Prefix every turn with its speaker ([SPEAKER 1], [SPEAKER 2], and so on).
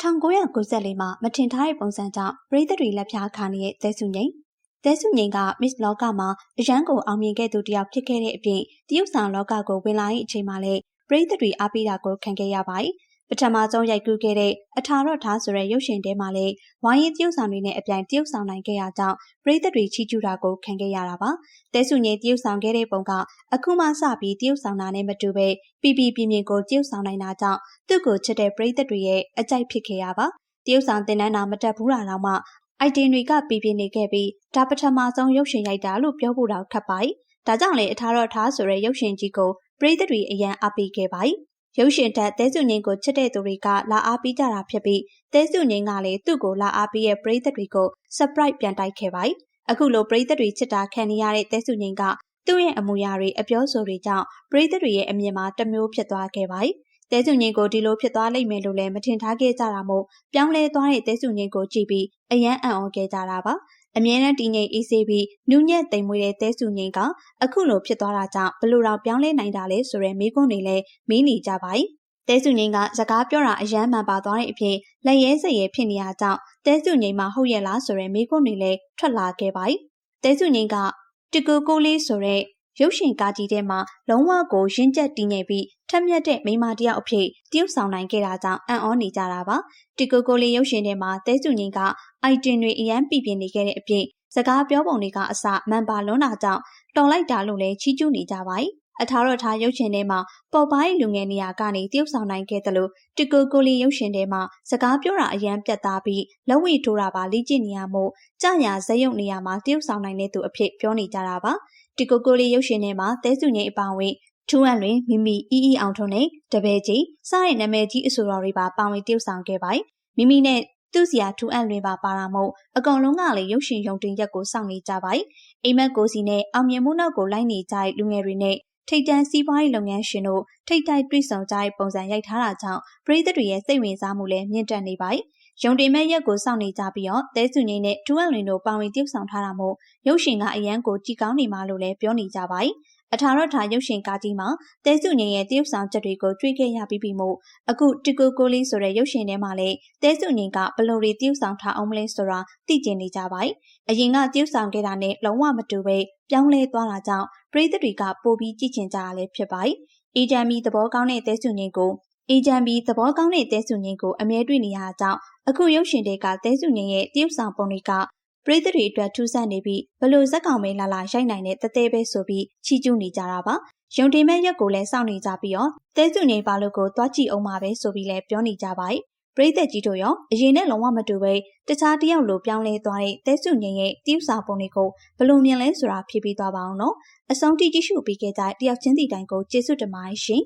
[SPEAKER 1] 1994မှာမထင်ထားတဲ့ပုံစံကြောင့်ပရိသတ်တွေလက်ဖြားခါနေတဲ့သဲစုငိမ့်သဲစုငိမ့်က Miss လောကမှာအရန်ကိုအောင်မြင်ခဲ့သူတစ်ယောက်ဖြစ်ခဲ့တဲ့အပြင်တရုတ်ဆောင်လောကကိုဝင်လာတဲ့အချိန်မှာလည်းပရိသတ်တွေအားပေးတာကိုခံခဲ့ရပါတယ် ပထမဆုံးရိုက်ကူးခဲ့တဲ့အထာရော့ထားဆိုတဲ့ရုပ်ရှင်ထဲမှာလည်းဝိုင်းရင်တရုတ်ဆောင်တွေနဲ့အပြိုင်တရုတ်ဆောင်နိုင်ခဲ့ရကြောင်းပရိသတ်တွေချီးကျူးတာကိုခံခဲ့ရတာပါ။တဲစုငယ်တရုတ်ဆောင်ခဲ့တဲ့ပုံကအခုမှစပြီးတရုတ်ဆောင်တာနဲ့မတူပဲပြပြပြင်းပြင်းကိုတရုတ်ဆောင်နိုင်တာကြောင့်သူ့ကိုချစ်တဲ့ပရိသတ်တွေရဲ့အကြိုက်ဖြစ်ခဲ့ရပါ။တရုတ်ဆောင်တင်နန်းတာမတက်ဘူးတာတော့မှအိုက်တင်တွေကပြပြနေခဲ့ပြီးဒါပထမဆုံးရုပ်ရှင်ရိုက်တာလို့ပြောဖို့တော့ခက်ပါ။ဒါကြောင့်လေအထာရော့ထားဆိုတဲ့ရုပ်ရှင်ကြီးကိုပရိသတ်တွေအရန်အားပေးခဲ့ပါ။ ရုပ်ရှင်တက်သဲစုငင်းကိုချစ်တဲ့သူတွေကလာအားပေးကြတာဖြစ်ပြီးသဲစုငင်းကလည်းသူ့ကိုလာအားပေးရဲ့ပရိသတ်တွေကို surprise ပြန်တိုက်ခဲ့ပါတယ်။အခုလိုပရိသတ်တွေချစ်တာခံနေရတဲ့သဲစုငင်းကသူ့ရဲ့အမူအရာတွေအပြောဆိုတွေကြောင့်ပရိသတ်တွေရဲ့အမြင်မှာတမျိုးဖြစ်သွားခဲ့ပါတယ်။တဲစုငင်းကိုဒီလိုဖြစ်သွားလိမ့်မယ်လို့လည်းမထင်ထားခဲ့ကြတာမို့ပြောင်းလဲသွားတဲ့တဲစုငင်းကိုကြည့်ပြီးအယမ်းအံ့ဩခဲ့ကြတာပါ။ အမြဲတမ်းတည်ငြိမ်အေးဆေးပြီးနူးညံ့သိမ်မွေ့တဲ့တဲစုငိန်ကအခုလိုဖြစ်သွားတာကြောင့်ဘလို့တော့ပြောင်းလဲနိုင်တာလဲဆိုတဲ့မိကွန်းတွေလည်းမင်းနေကြပါ යි တဲစုငိန်ကစကားပြောတာအယမ်းမှန်ပါသွားတဲ့အဖြစ်လက်ရဲစရဲဖြစ်နေရကြောင်းတဲစုငိန်မှာဟုတ်ရဲ့လားဆိုတဲ့မိကွန်းတွေလည်းထွက်လာခဲ့ပါ යි တဲစုငိန်ကတကူကိုလေးဆိုတဲ့ ရုပ်ရှင်ကားကြီးထဲမှာလုံးဝကိုရင့်ကျက်တည်ငြိမ်ပြီးထက်မြက်တဲ့မိန်းမတယောက်အဖြစ်တရုပ်ဆောင်နိုင်ခဲ့တာကြောင့်အံ့ဩနေကြတာပါတီကိုကိုလေးရုပ်ရှင်ထဲမှာတဲစုငင်းကအိုက်တင်တွေအရန်ပြပြနေခဲ့တဲ့အပြင်စကားပြောပုံတွေကအစမှန်ပါလွန်းတာကြောင့်တော်လိုက်တာလို့လည်းချီးကျူးနေကြပါ යි အထာရထားရုပ်ရှင်ထဲမှာပေါ်ပိုင်းလူငယ်နေရာကနေတရုပ်ဆောင်နိုင်ခဲ့တယ်လို့တီကိုကိုလီရုပ်ရှင်ထဲမှာစကားပြောတာအရန်ပြတ်သားပြီးလက်ဝိထိုးတာပါလေ့ကျင့်နေရမို့ကြာညာဇက်ရုပ်နေရာမှာတရုပ်ဆောင်နိုင်တဲ့သူအဖြစ်ပြောနေကြတာပါတီကိုကိုလီရုပ်ရှင်ထဲမှာတဲစုငိမ့်အပါဝင်ထူးအန်တွင်မိမိအီအီအောင်ထုံးနဲ့တပည့်ကြီးစတဲ့နာမည်ကြီးအဆိုတော်တွေပါပါဝင်တရုပ်ဆောင်ခဲ့ပါတယ်မိမိနဲ့သူ့စီယာထူးအံ့လွင်ပါပါတာမို့အကောင်လုံးကလည်းရုပ်ရှင်ရုံတင်ရက်ကိုစောင့်နေကြပါ යි အိမ်မက်ကိုစီနဲ့အောင်မြင်မှုနောက်ကိုလိုက်နေကြတဲ့လူငယ်တွေနဲ့ထိပ်တန်းစီးပွားရေးလုပ်ငန်းရှင်တို့ထိပ်တိုက်တွေ့ဆုံကြတဲ့ပုံစံရိုက်ထားတာကြောင့်ပရိသတ်တွေရဲ့စိတ်ဝင်စားမှုလည်းမြင့်တက်နေပါတယ်။ရုံတင်မဲ့ရက်ကိုစောင့်နေကြပြီးတော့တဲစုငိမ့်နဲ့ထူအန်လွင်တို့ပါဝင်တည်ဆောင်ထားတာမို့ရုပ်ရှင်ကအရန်ကိုကြည်ကောင်းနေမှလို့လည်းပြောနေကြပါတယ်။အထာရထာရုပ်ရှင်ကားကြီးမှာတဲစုငင်ရဲ့တရုပ်ဆောင်ချက်တွေကိုတွေ့ခဲ့ရပြီးပြီမို့အခုတီကိုကိုလေးဆိုတဲ့ရုပ်ရှင်ထဲမှာလည်းတဲစုငင်ကဘလို့တွေတရုပ်ဆောင်ထားအောင်မလဲဆိုတာသိကျင်နေကြပါတယ်။အရင်ကတရုပ်ဆောင်ခဲ့တာနဲ့လုံးဝမတူပဲပြောင်းလဲသွားတာကြောင့် ပရိသတ်တွေကပိုပြီးကြည့်ချင်ကြရလဲဖြစ်ပါ යි အေဂျန်မီသဘောကောင်းတဲ့တဲစုငင်ကိုအေဂျန်ဘီသဘောကောင်းတဲ့တဲစုငင်ကိုအမြဲတွေ့နေရတာကြောင့်အခုရုပ်ရှင်တွေကတဲစုငင်ရဲ့တရုပ်ဆောင်ပုံတွေကပရိသတ်တွေအတွက်ထူးဆန်းနေပြီးဘလို့ဇက်ကောင်မဲလာလာရိုက်နိုင်တဲ့တသေးပဲဆိုပြီးချီးကျူးနေကြတာပါရုံတင်မဲ့ရက်ကိုလည်းစောင့်နေကြပြီးတော့တဲစုနေပါလို့ကိုသွားကြည့်အောင်ပါပဲဆိုပြီးလည်းပြောနေကြပါ යි ပရိသတ်ကြီးတို့ရောအရင်နဲ့လုံးဝမတူပဲတခြားတယောက်လိုပြောင်းလဲသွားတဲ့တဲစုငင်ရဲ့တိ ਉ စာပုံတွေကိုဘလို့မြင်လဲဆိုတာဖြေပြီးသွားပါအောင်နော်အဆုံးထိကြည့်ရှုပြီးခဲ့ကြတဲ့တယောက်ချင်းစီတိုင်းကိုကျေးဇူးတင်ပါတယ်ရှင်